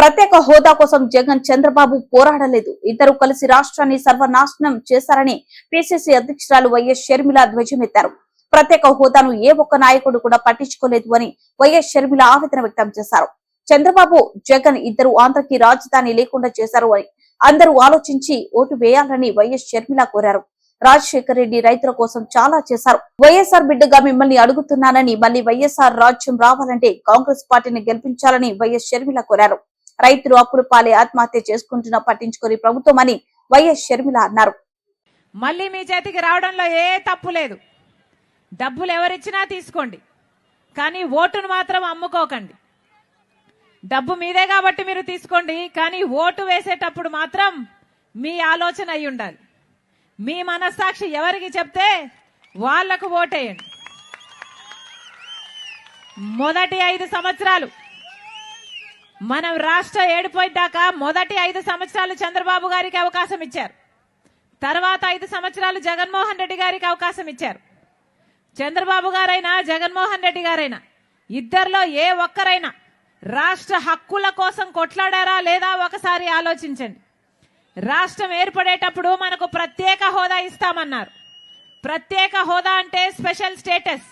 ప్రత్యేక హోదా కోసం జగన్ చంద్రబాబు పోరాడలేదు. ఇద్దరు కలిసి రాష్ట్రాన్ని సర్వనాశనం చేశారని పిసిసి అధ్యక్షురాలు వైఎస్ షర్మిల ధ్వజమెత్తారు. ప్రత్యేక హోదాను ఏ ఒక్క నాయకుడు కూడా పట్టించుకోలేదు అని వైఎస్ షర్మిల ఆవేదన వ్యక్తం చేశారు. చంద్రబాబు జగన్ ఇద్దరు ఆంధ్రకి రాజధాని లేకుండా చేశారు అని అందరూ ఆలోచించి ఓటు వేయాలని వైఎస్ షర్మిల కోరారు. రాజశేఖర్ రెడ్డి రైతుల కోసం చాలా చేశారు. వైఎస్ఆర్ బిడ్డగా మిమ్మల్ని అడుగుతున్నానని మళ్ళీ వైఎస్ఆర్ రాజ్యం రావాలంటే కాంగ్రెస్ పార్టీని గెలిపించాలని వైఎస్ షర్మిల కోరారు. రైతులు అప్పులు పాలే ఆత్మహత్య చేసుకుంటున్న పట్టించుకొని ప్రభుత్వం అని వైఎస్ షర్మిల అన్నారు. మళ్ళీ మీ చేతికి రావడంలో ఏ తప్పు లేదు. డబ్బులు ఎవరిచ్చినా తీసుకోండి. కానీ ఓటును మాత్రం అమ్ముకోకండి. డబ్బు మీదే కాబట్టి మీరు తీసుకోండి కానీ ఓటు వేసేటప్పుడు మాత్రం మీ ఆలోచన అయి ఉండాలి. మీ మనస్సాక్షి ఎవరికి చెప్తే వాళ్ళకు ఓటేయండి. మొదటి ఐదు సంవత్సరాలు మనం రాష్ట్ర ఏడిపోయిదాకా మొదటి ఐదు సంవత్సరాలు చంద్రబాబు గారికి అవకాశం ఇచ్చారు. తర్వాత ఐదు సంవత్సరాలు జగన్మోహన్ రెడ్డి గారికి అవకాశం ఇచ్చారు. చంద్రబాబు గారైనా జగన్మోహన్ రెడ్డి గారైనా ఇద్దరిలో ఏ ఒక్కరైనా రాష్ట్ర హక్కుల కోసం కొట్లాడారా లేదా ఒకసారి ఆలోచించండి. రాష్ట్రం ఏర్పడేటప్పుడు మనకు ప్రత్యేక హోదా ఇస్తామన్నారు. ప్రత్యేక హోదా అంటే స్పెషల్ స్టేటస్.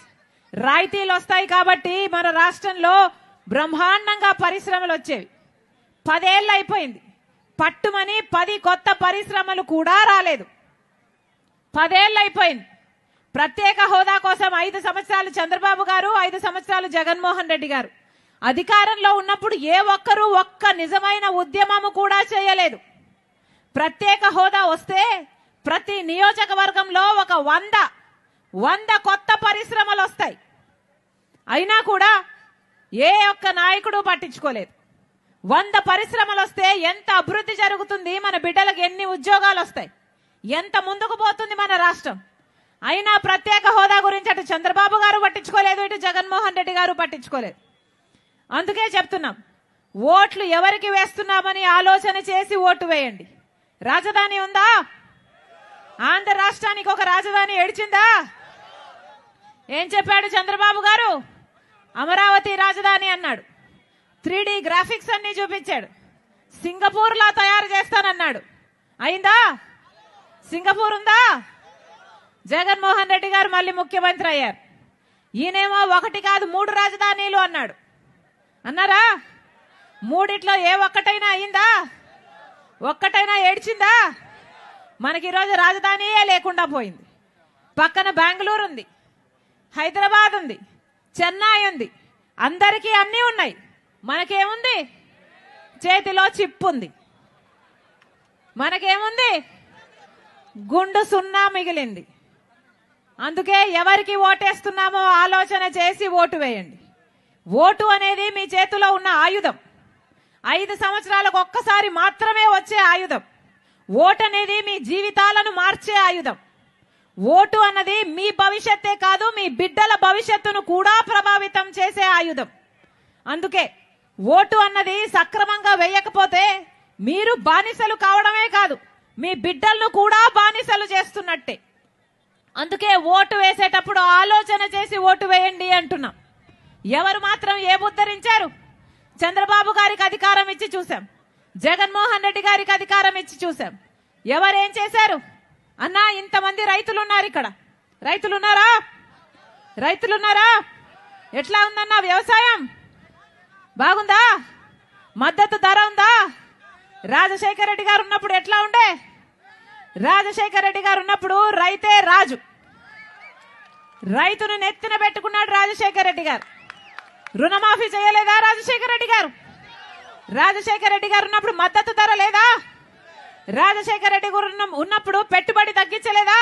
రాయితీలు వస్తాయి కాబట్టి మన రాష్ట్రంలో బ్రహ్మాండంగా పరిశ్రమలు వచ్చేవి. పదేళ్ళు అయిపోయింది. పట్టుమని పది కొత్త పరిశ్రమలు కూడా రాలేదు. పదేళ్ళు అయిపోయింది. ప్రత్యేక హోదా కోసం ఐదు సంవత్సరాలు చంద్రబాబు గారు ఐదు సంవత్సరాలు జగన్మోహన్ రెడ్డి గారు. అధికారంలో ఉన్నప్పుడు ఏ ఒక్కరూ ఒక్క నిజమైన ఉద్యమము కూడా చేయలేదు. ప్రత్యేక హోదా వస్తే ప్రతి నియోజకవర్గంలో ఒక వంద వంద కొత్త పరిశ్రమలు వస్తాయి. అయినా కూడా ఏ ఒక్క నాయకుడు పట్టించుకోలేదు. వంద పరిశ్రమలు వస్తే ఎంత అభివృద్ధి జరుగుతుంది మన బిడ్డలకు ఎన్ని ఉద్యోగాలు వస్తాయి ఎంత ముందుకు పోతుంది మన రాష్ట్రం. అయినా ప్రత్యేక హోదా గురించి అటు చంద్రబాబు గారు పట్టించుకోలేదు ఇటు జగన్మోహన్ రెడ్డి గారు పట్టించుకోలేదు. అందుకే చెప్తున్నాం ఓట్లు ఎవరికి వేస్తున్నామని ఆలోచన చేసి ఓటు వేయండి. రాజధాని ఉందా? ఆంధ్ర రాష్ట్రానికి ఒక రాజధాని ఏడిచిందా? ఏం చెప్పాడు చంద్రబాబు గారు? అమరావతి రాజధాని అన్నాడు. త్రీ గ్రాఫిక్స్ అన్ని చూపించాడు. సింగపూర్ లా తయారు చేస్తానన్నాడు. అయిందా? సింగపూర్ ఉందా? జగన్మోహన్ రెడ్డి గారు మళ్ళీ ముఖ్యమంత్రి అయ్యారు. ఈయనేమో ఒకటి కాదు మూడు రాజధానీలు అన్నాడు. అన్నారా? మూడిట్లో ఏ ఒక్కటైనా అయిందా? ఒక్కటైనా ఏడ్చిందా? మనకి ఈరోజు రాజధానియే లేకుండా పోయింది. పక్కన బెంగళూరు ఉంది హైదరాబాద్ ఉంది చెన్నై ఉంది. అందరికీ అన్నీ ఉన్నాయి. మనకేముంది? చేతిలో చిప్ ఉంది. మనకేముంది? గుండు సున్నా మిగిలింది. అందుకే ఎవరికి ఓటేస్తున్నామో ఆలోచన చేసి ఓటు వేయండి. ఓటు అనేది మీ చేతిలో ఉన్న ఆయుధం. ఐదు సంవత్సరాలకు ఒక్కసారి మాత్రమే వచ్చే ఆయుధం. ఓటు అనేది మీ జీవితాలను మార్చే ఆయుధం. ఓటు అన్నది మీ భవిష్యత్తే కాదు మీ బిడ్డల భవిష్యత్తును కూడా ప్రభావితం చేసే ఆయుధం. అందుకే ఓటు అన్నది సక్రమంగా వేయకపోతే మీరు బానిసలు కావడమే కాదు మీ బిడ్డలను కూడా బానిసలు చేస్తున్నట్టే. అందుకే ఓటు వేసేటప్పుడు ఆలోచన చేసి ఓటు వేయండి అంటున్నాం. ఎవరు మాత్రం ఏముద్ధరించారు చంద్రబాబు గారికి అధికారం ఇచ్చి చూసాం జగన్మోహన్ రెడ్డి గారికి అధికారం ఇచ్చి చూసాం ఎవరేం చేశారు? అన్నా ఇంతమంది రైతులు ఉన్నారు ఇక్కడ. రైతులు ఉన్నారా రైతులు ఉన్నారా ఎట్లా ఉందన్నా వ్యవసాయం? బాగుందా? మద్దతు ధర ఉందా? రాజశేఖర రెడ్డి గారు ఉన్నప్పుడు ఎట్లా ఉండే? రాజశేఖర రెడ్డి గారు ఉన్నప్పుడు రైతే రాజు. రైతును నెత్తిన పెట్టుకున్నాడు రాజశేఖర రెడ్డి గారు. రుణమాఫీ చేయలేదా రాజశేఖర రెడ్డి గారు? రాజశేఖర రెడ్డి గారు ఉన్నప్పుడు మద్దతు ధర లేదా? రాజశేఖర రెడ్డి గారు ఉన్నప్పుడు పెట్టుబడి తగ్గించలేదా?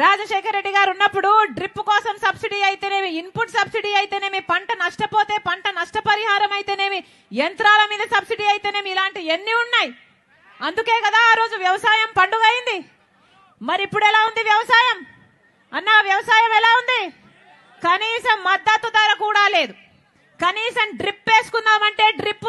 రాజశేఖర రెడ్డి గారు ఉన్నప్పుడు డ్రిప్ కోసం సబ్సిడీ అయితేనేమి ఇన్పుట్ సబ్సిడీ అయితేనేమి పంట నష్టపోతే పంట నష్టపరిహారం అయితేనేమి యంత్రాల మీద సబ్సిడీ అయితేనేమి ఇలాంటి ఎన్ని ఉన్నాయి? అందుకే కదా ఆ రోజు వ్యవసాయం పండుగ అయింది మరి ఇప్పుడు ఎలా ఉంది వ్యవసాయం? అన్న వ్యవసాయం ఎలా ఉంది? కనీసం మద్దతు ధర కూడా లేదు. కనీసం డ్రిప్ వేసుకుందామంటే డ్రిప్